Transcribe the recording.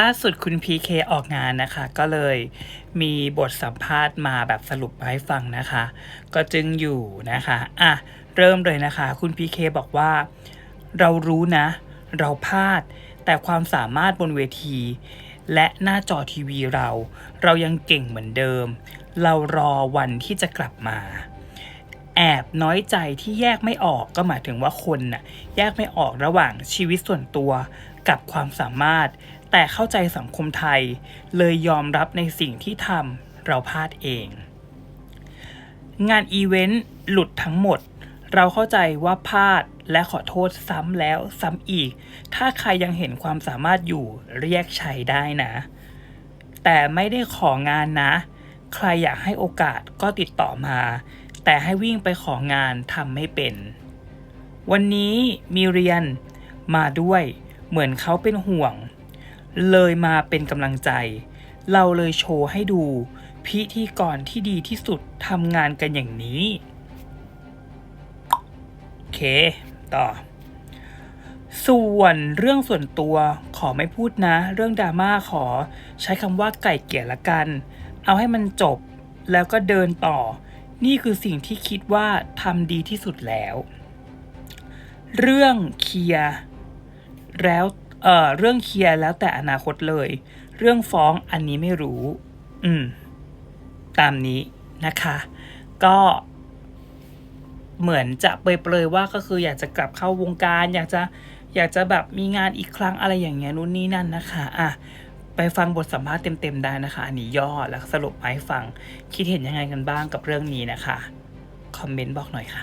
ล่าสุดคุณพีเคออกงานนะคะ ก็เลยมีบทสัมภาษณ์มาแบบสรุปมาให้ฟังนะคะ ก็จึงอยู่นะคะอะเริ่มเลยนะคะ คุณพีเคบอกว่า เรารู้นะ เราพลาด แต่ความสามารถบนเวที และหน้าจอทีวีเรา เรายังเก่งเหมือนเดิม เรารอวันที่จะกลับมา แอบน้อยใจที่แยกไม่ออกก็หมายถึงว่าคนน่ะแยกไม่ออกระหว่างชีวิตส่วนตัว กับความสามารถ แต่เข้าใจสังคมไทย เลยยอมรับในสิ่งที่ทำเราพลาดเอง งานอีเวนต์หลุดทั้งหมด เราเข้าใจว่าพลาดและขอโทษซ้ำแล้วซ้ำอีก ถ้าใครยังเห็นความสามารถอยู่เรียกใช้ได้นะ แต่ไม่ได้ของานนะ ใครอยากให้โอกาสก็ติดต่อมา แต่ให้วิ่งไปของานทำไม่เป็น วันนี้มีเรียนมาด้วย เหมือนเขาเป็นห่วง เลยมาเป็นกำลังใจ เราเลยโชว์ให้ดู พิธีกรที่ดีที่สุดทำงานกันอย่างนี้โอเค ต่อ ส่วนเรื่องส่วนตัวขอไม่พูดนะ เรื่องดราม่าขอใช้คำว่าไก่เกลี่ยละกัน เอาให้มันจบแล้วก็เดินต่อ นี่คือสิ่งที่คิดว่าทำดีที่สุดแล้ว เรื่องเคลียร์ แล้วเอ่อเรื่องเคลียร์แล้วแต่อนาคตเลย เรื่องฟ้องอันนี้ไม่รู้ อืม ตามนี้นะคะ ก็เหมือนจะเปรยๆว่าก็คืออยากจะกลับเข้าวงการ อยากจะอยากจะแบบมีงานอีกครั้งอะไรอย่างเงี้ยนู่นนี่นั่นนะคะอะไปฟังบทสัมภาษณ์เต็มๆได้นะคะ อันนี้ย่อแล้วสรุปมาให้ฟัง คิดเห็นยังไงกันบ้างกับเรื่องนี้นะคะ คอมเมนต์บอกหน่อยค่ะ